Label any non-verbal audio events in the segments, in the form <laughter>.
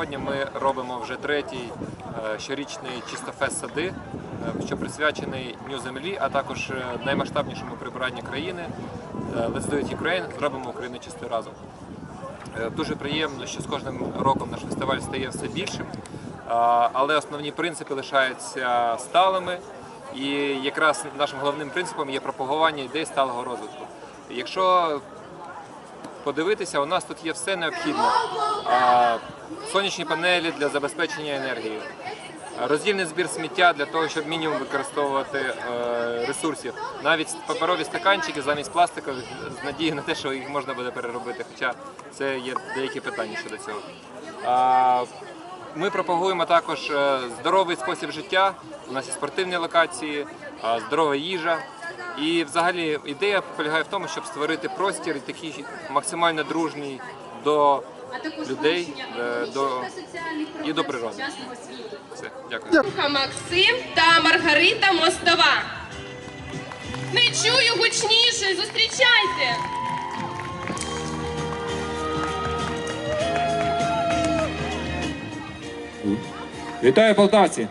Сьогодні ми робимо вже третій е, щорічний чистофест сади, е, що присвячений Дню землі, а також е, наймасштабнішому прибиранні країни Let's Do It Ukraine, зробимо Україну чистою разом. Дуже приємно, що з кожним роком наш фестиваль стає все більшим, але основні принципи лишаються сталими. І якраз нашим головним принципом є пропагування ідей сталого розвитку. Якщо подивитися, у нас тут є все необхідне: сонячні панелі для забезпечення енергією, а, роздільний збір сміття для того, щоб мінімум використовувати е, ресурсів. Навіть паперові стаканчики замість пластикових з надією на те, що їх можна буде переробити. Хоча це є деякі питання щодо цього. Ми пропагуємо також е, здоровий спосіб життя. У нас є спортивні локації, здорова їжа. І взагалі ідея полягає в тому, щоб створити простір такий максимально дружній до людей, е, до і до природи. Все, дякую. Максим та Маргарита Мостова. Не чую гучніше, зустрічайте! Вітаю полтавці!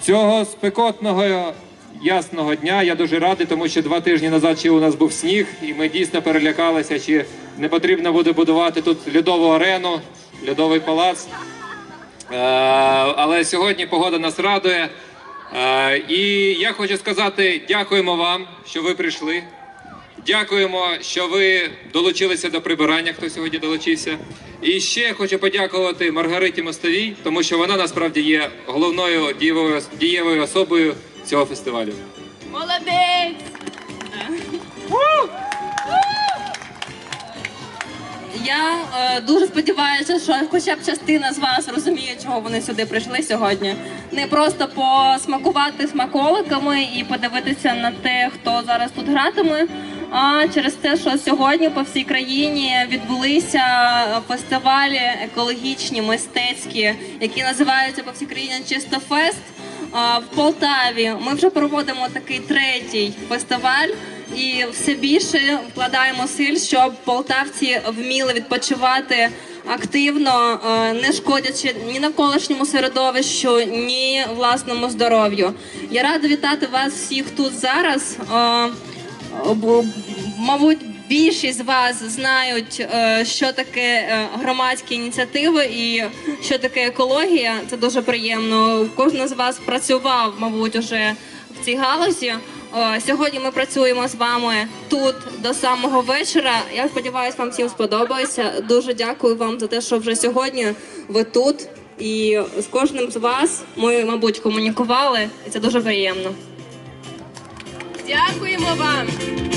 Цього спекотного ясного дня я дуже радий, тому що два тижні назад ще у нас був сніг, і ми дійсно перелякалися, чи не потрібно буде будувати тут льодову арену, льодовий палац. Е, Але сьогодні погода нас радує. Е, І я хочу сказати дякуємо вам, що ви прийшли. Дякуємо, що ви долучилися до прибирання, хто сьогодні долучився. І ще хочу подякувати Маргариті Мостовій, тому що вона насправді є головною дієвою, дієвою особою цього фестивалю. Молодець! Я е, дуже сподіваюся, що хоча б частина з вас розуміє, чого вони сюди прийшли сьогодні. Не просто посмакувати смаколиками і подивитися на те, хто зараз тут гратиме. А через те, що сьогодні по всій країні відбулися фестивалі екологічні, мистецькі, які називаються по всій країні Чистофест. А, В Полтаві ми вже проводимо такий третій фестиваль і все більше вкладаємо сил, щоб полтавці вміли відпочивати активно, е, не шкодячи ні навколишньому середовищу, ні власному здоров'ю. Я рада вітати вас всіх тут зараз. Е, Мабуть, більшість з вас знають, е, що таке е, громадські ініціативи і що таке екологія. Це дуже приємно. Кожен з вас працював, мабуть, уже в цій галузі. Е, Сьогодні ми працюємо з вами тут до самого вечора. Я сподіваюся, вам всім сподобається. Дуже дякую вам за те, що вже сьогодні ви тут. І з кожним з вас ми, мабуть, комунікували, і це дуже приємно. Дякуємо вам!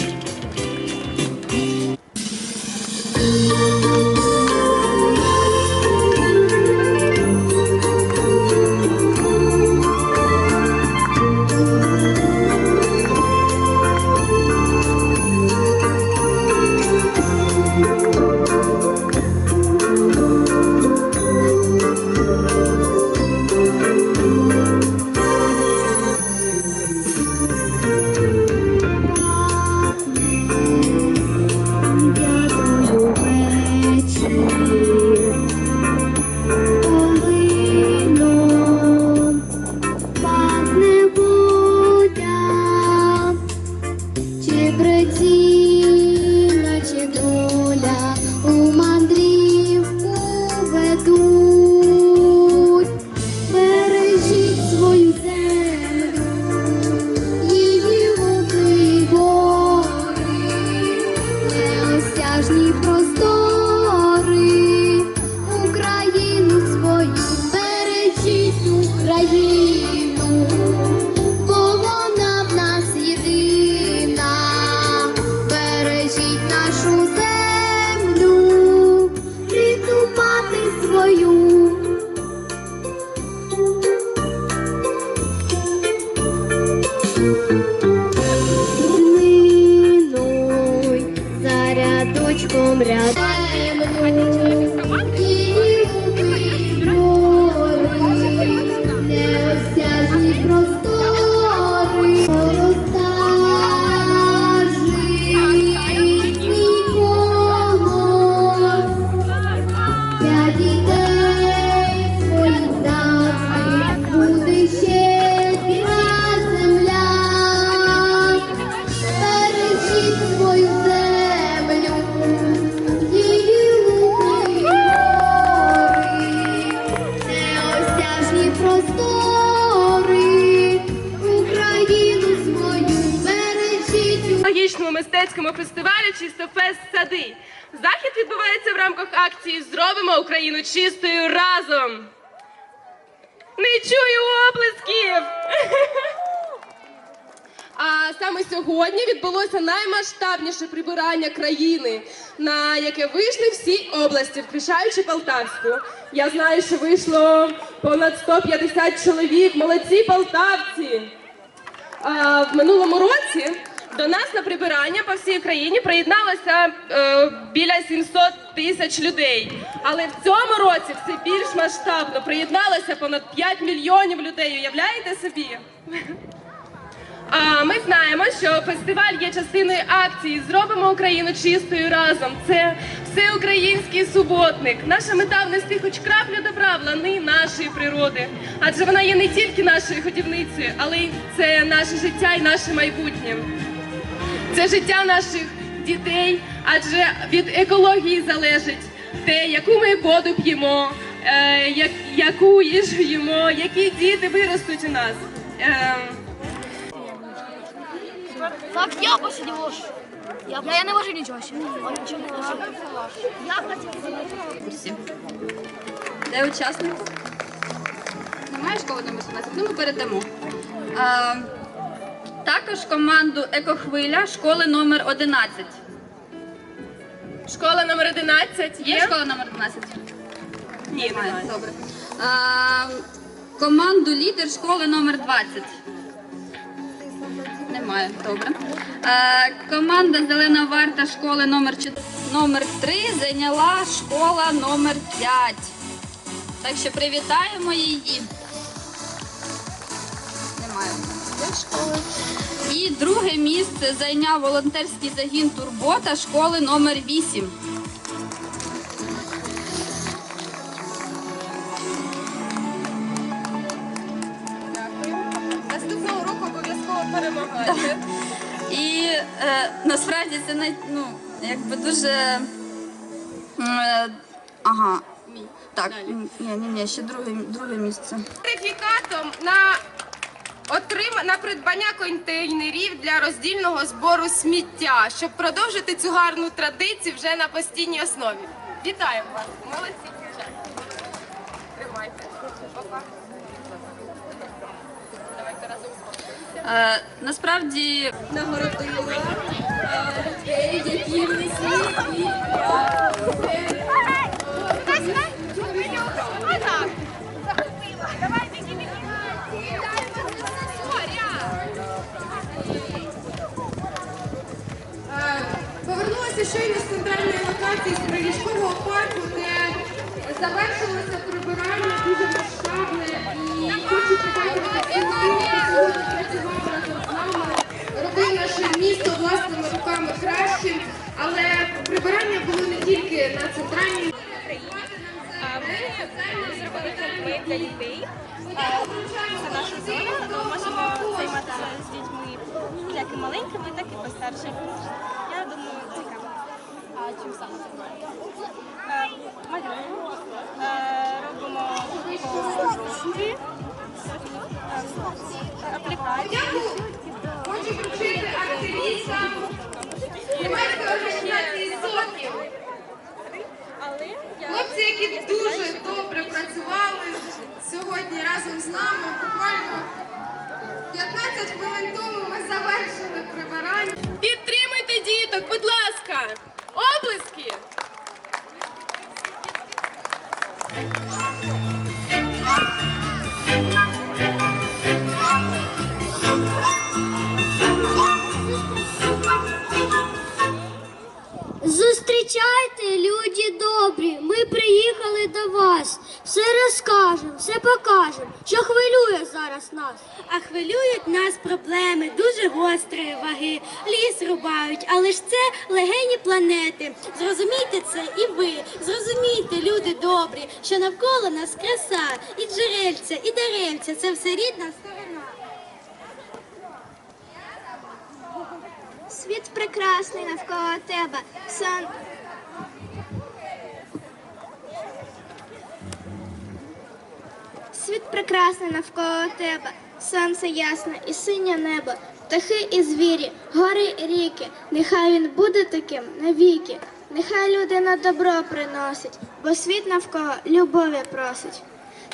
Мистецькому фестивалю Чистофест Сади. Захід відбувається в рамках акції Зробимо Україну чистою разом. Не чую оплесків! <laughs> А саме сьогодні відбулося наймасштабніше прибирання країни, на яке вийшли всі області, включаючи Полтавську. Я знаю, що вийшло понад 150 чоловік. Молодці полтавці! А, в минулому році до нас на прибирання по всій країні приєдналося е, біля 700 тисяч людей. Але в цьому році все більш масштабно приєдналося понад 5 мільйонів людей. Уявляєте собі? А ми знаємо, що фестиваль є частиною акції Зробимо Україну чистою разом. Це всеукраїнський суботник. Наша мета внести хоч краплю добра в лани нашої природи. Адже вона є не тільки нашою ходівницею, але й це наше життя і наше майбутнє. Це життя наших дітей, адже від екології залежить те, яку ми воду п'ємо, е, яку їжу їмо, які діти виростуть у нас. Е, Так, я посидів ложу. Я, я не можу нічого ще. Он нічого не ложу. Я хотів. Де учасник? Немає школи номер 17? Ну, ми передамо. А, також команду Екохвиля школи номер 11. Школа номер 11 Є є? школа номер 11? Ні, Немає. Добре. А, команду лідер школи номер 20. Немає, добре. А, команда Зелена варта школи номер 4, номер 3 зайняла школа номер 5. Так що привітаємо її. Немає. Школи? І друге місце зайняв волонтерський загін Турбота школи номер 8. Наступного року обов'язково перемагайте. І е, насправді це не, ну, якби дуже. Е, ага. Так, ні, ні, ні, ще друге, друге місце. Сертифікатом на отрима на придбання контейнерів для роздільного збору сміття, щоб продовжити цю гарну традицію вже на постійній основі. Вітаємо вас! Молодці! Тримайте. Давайте разом Е, насправді нагородила е, людей, які внесли свій Повернулася щойно з центральної локації з приліжкового парку, де завершилося прибирання дуже масштабне і хочу подякувати всім хто сьогодні працював разом з нами, робив наше місто власними руками кращим. Але прибирання було не тільки на центральній. Ми зробили комплекс для дітей. Це наша зона. Ми можемо займатися з дітьми як і маленькими, так і постаршими. Я думаю, цікаво. А чим саме займаєтеся? Малюємо, Е, робимо пости, аплікації. Хочу вручити активістам громадської організації я Хлопці, які дуже добре працювали сьогодні разом з нами, буквально 15 хвилин тому ми завершили прибирання. Підтримуйте діток, будь ласка! Оплески! Зустрічайте, люди добрі, ми приїхали до вас. Все розкажемо, все покажемо, що хвилює зараз нас. А хвилюють нас проблеми дуже гострої ваги. Ліс рубають, але ж це легені планети. Зрозумійте це і ви. Зрозумійте, люди добрі, що навколо нас краса, і джерельця, і деревця це все рідна сторона. Світ прекрасний навколо тебе. Сон... Світ прекрасний навколо тебе. Сонце ясне і синє небо. птахи і звірі, гори і ріки. Нехай він буде таким навіки. Нехай люди на добро приносить, бо світ навколо любові просить.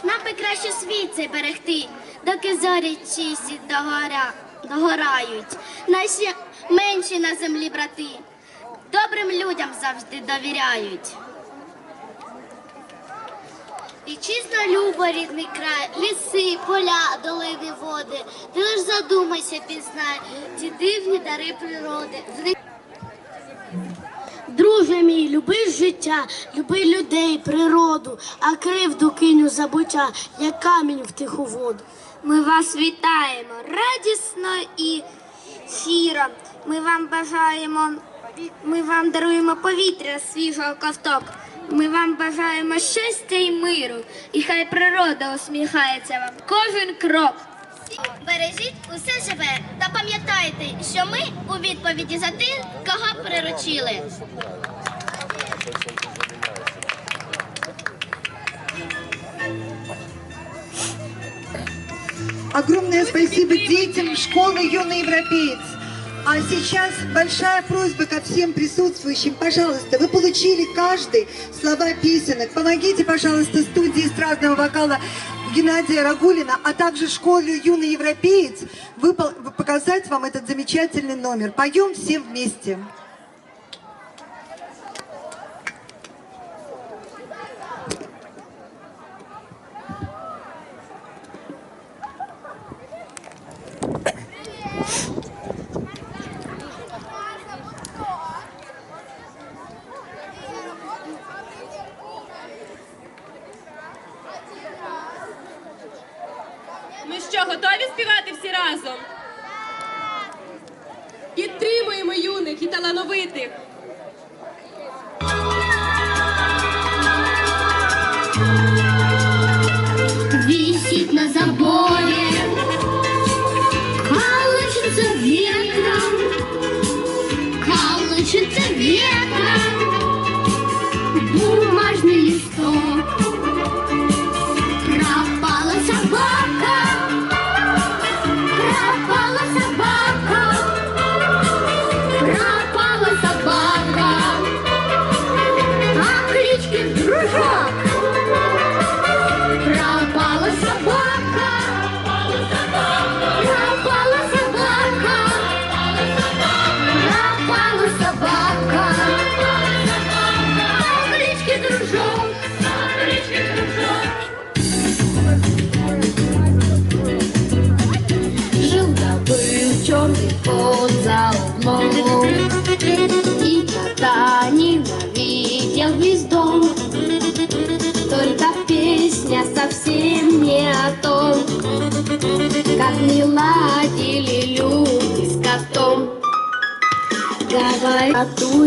Нам би краще світ цей берегти, доки зорі чисті догоря, догорають. Наші менші на землі брати, добрим людям завжди довіряють. Вітчизна люба, рідний край, ліси, поля, долини, води. Ти лиш задумайся, пізнай ті дивні дари природи. Друже мій, люби життя, люби людей, природу, а кривду кинь забуття, як камінь в тиху воду. Ми вас вітаємо радісно і щиро. Ми вам бажаємо, ми вам даруємо повітря свіжого ковток. Ми вам бажаємо щастя і миру, і хай природа усміхається вам кожен крок. Бережіть усе живе та пам'ятайте, що ми у відповіді за тих, кого приручили. Огромное спасибо детям школы «Юный европеец». А сейчас большая просьба ко всем присутствующим. Пожалуйста, вы получили каждый слова песенок. Помогите, пожалуйста, студии эстрадного вокала Геннадия Рагулина, а также школе «Юный европеец» показать вам этот замечательный номер. Поем всем вместе. Разом? Підтримуємо юних і талановитих. Вісіть на заборе, совсем не о том, Как не ладили люди с котом. Говорят, коту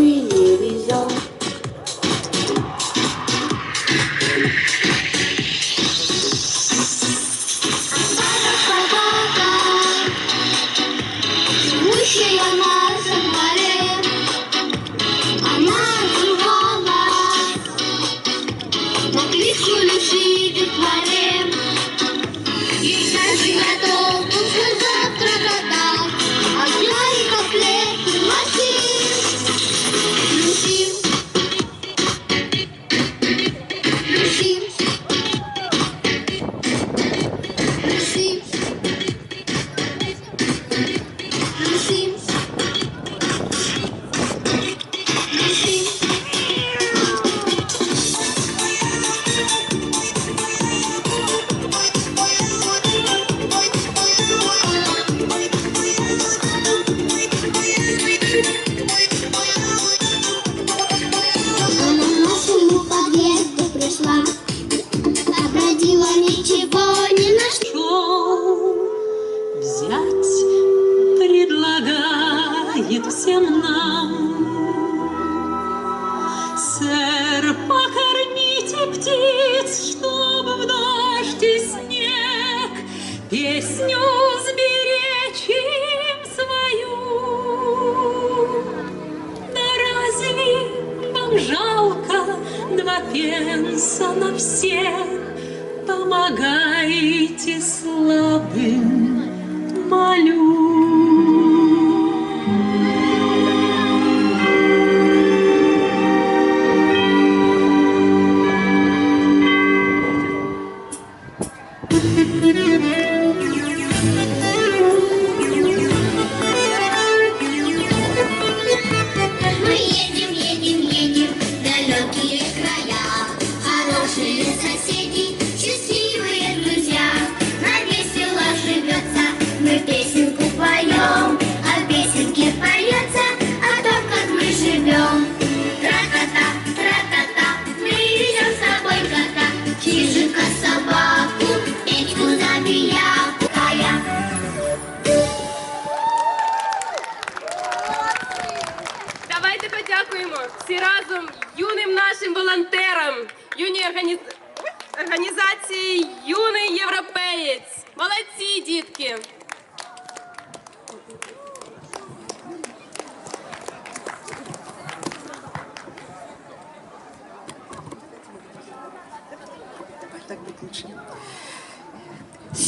песню сберечь им свою. Да разве вам жалко два пенса на всех? Помогайте слабым, молю. Дітки!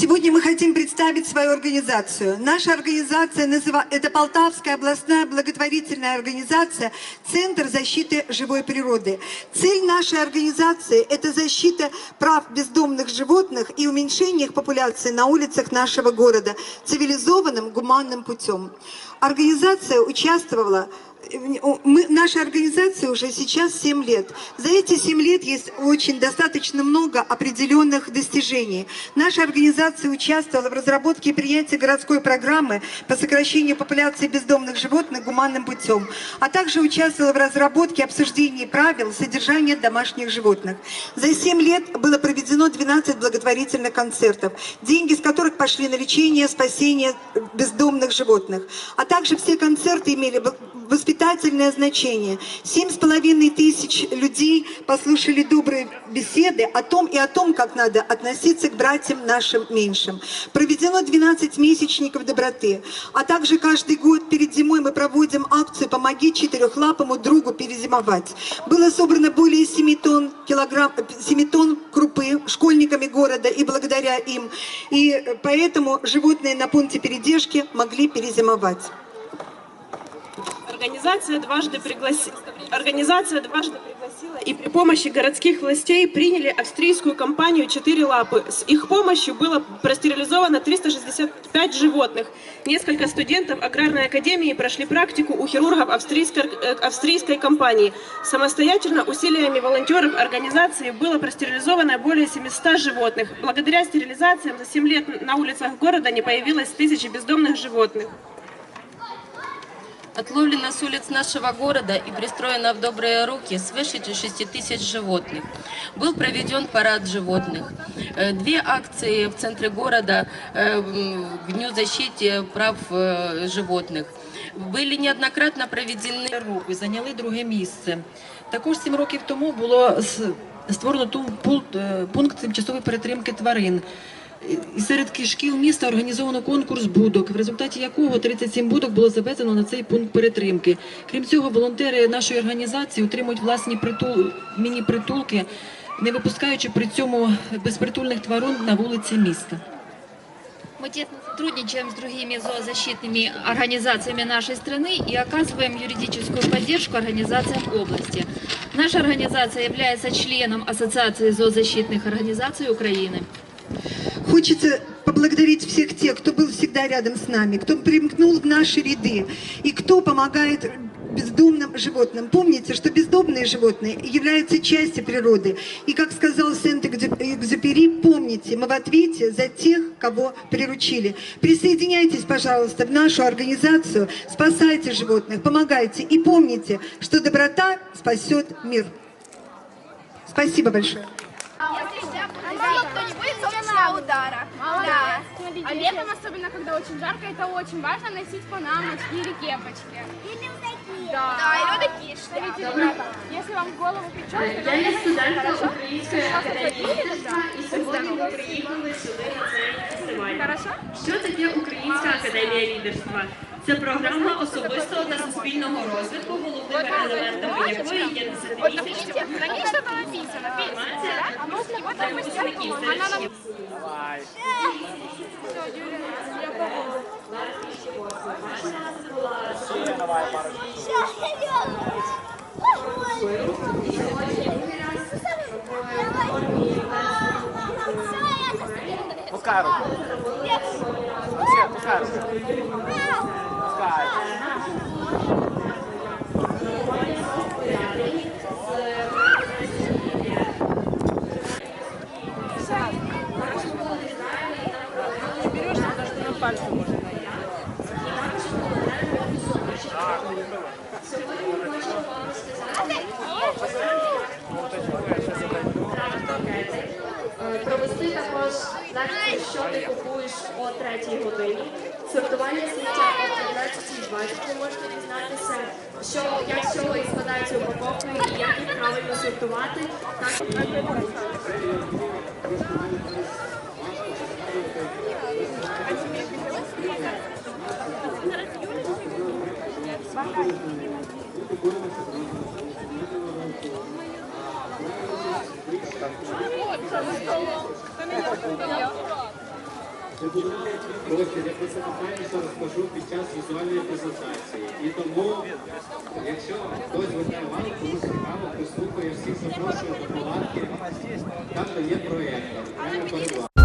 Сегодня мы хотим представить свою организацию. Наша организация называ- это Полтавская областная благотворительная организация Центр защиты живой природы. Цель нашей организации – это защита прав бездомных животных и уменьшение их популяции на улицах нашего города цивилизованным гуманным путем. Организация участвовала мы, наша организация уже сейчас 7 лет. За эти 7 лет есть очень достаточно много определенных достижений. Наша организация участвовала в разработке и принятии городской программы по сокращению популяции бездомных животных гуманным путем, а также участвовала в разработке и обсуждении правил содержания домашних животных. За 7 лет было проведено 12 благотворительных концертов, деньги с которых пошли на лечение, спасение бездомных животных. А также все концерты имели воспитательное значение. Семь с половиной тысяч людей послушали добрые беседы о том и о том, как надо относиться к братьям нашим меньшим. Проведено 12 месячников доброты, а также каждый год перед зимой мы проводим акцию «Помоги четырехлапому другу перезимовать». Было собрано более 7 тонн, килограмм, 7 тонн крупы школьниками города и благодаря им. И поэтому животные на пункте передержки могли перезимовать. Организация дважды, пригласи... Организация дважды пригласила и при помощи городских властей приняли австрийскую компанию «Четыре лапы». С их помощью было простерилизовано 365 животных. Несколько студентов аграрной академии прошли практику у хирургов австрийской, э, австрийской компании. Самостоятельно усилиями волонтеров организации было простерилизовано более 700 животных. Благодаря стерилизациям за 7 лет на улицах города не появилось тысячи бездомных животных. Отловлено с улиц нашего города и пристроено в добрые руки свыше 6 тысяч животных. Был проведен парад животных. Э, Две акции в центре города э, м, к Дню защиты прав э, животных. Были неоднократно проведены року і зайняли друге місце. Також сім років тому було с- створено ту- пункт, е, пункт тимчасової перетримки тварин. І серед шкіл міста організовано конкурс будок, в результаті якого 37 будок було завезено на цей пункт перетримки. Крім цього, волонтери нашої організації отримують власні притул, міні-притулки, не випускаючи при цьому безпритульних тварин на вулиці міста. Мы тесно сотрудничаем с другими зоозащитными организациями нашей страны и оказываем юридическую поддержку организациям области. Наша организация является членом Ассоциации зоозащитных организаций Украины. Хочется поблагодарить всех тех, кто был всегда рядом с нами, кто примкнул в наши ряды и кто помогает бездомным животным. Помните, что бездомные животные являются частью природы. И, как сказал Сент-Экзюпери, помните, мы в ответе за тех, кого приручили. Присоединяйтесь, пожалуйста, в нашу организацию, спасайте животных, помогайте. И помните, что доброта спасет мир. Спасибо большое. кто не будет собственного удара. Да. А летом, особенно когда очень жарко, это очень важно носить панамочки или кепочки. Или вот такие. Да, да или вот такие шляпы. ребята, если вам в голову прическа, то Я є это студентка хорошо. Української академії лідерства і сьогодні ми приїхали сюди на цей фестиваль. Хорошо? Що таке Українська академія лідерства? Це програма особистого та суспільного розвитку, головними елементами якої є Вот, написано, песня, да? А можно вот, допустим, она нам... Пускай руку. Пускай руку. Пускай. Також значить, що ти купуєш о 3 годині. Сортування сміття о 15.20 ви можете дізнатися, що, як чого і складається упаковка і як їх правильно сортувати. Так, Простір, я про це детальніше розкажу під час візуальної презентації. І тому, якщо хтось веде увагу, комусь цікаво, прислухає всіх запрошую до палатки, там де є проєктор.